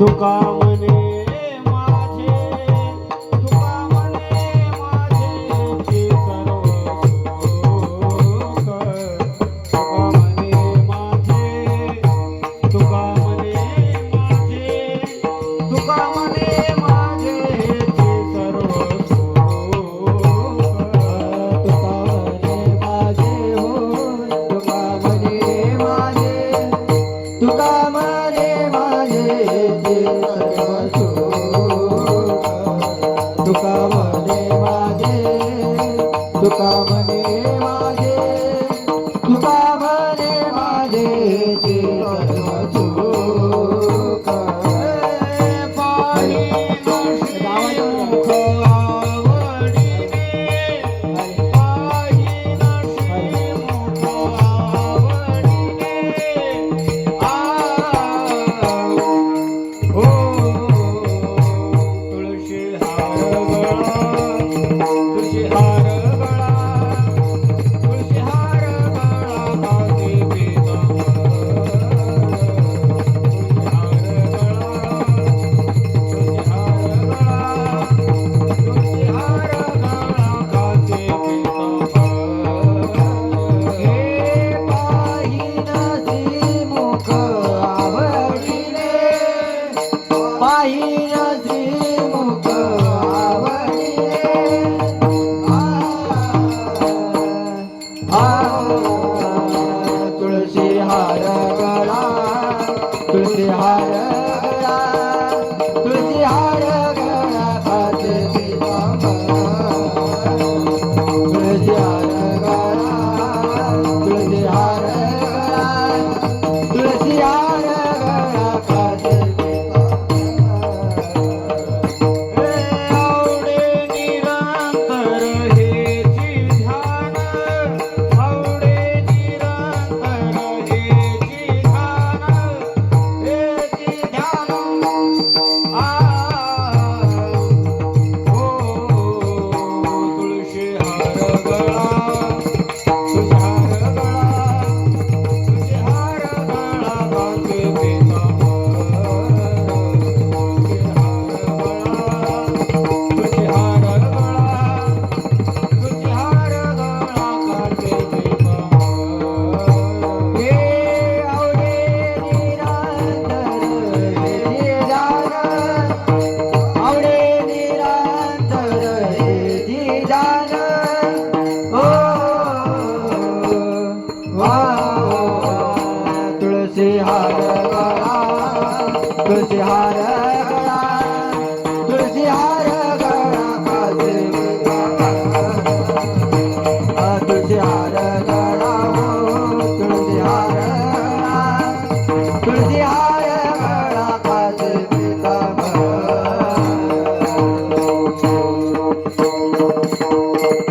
तुका म्हणे तुका म्हणे माझे तुका म्हणे माझे. हार गला तुझे हार तुझे हार तुझे हार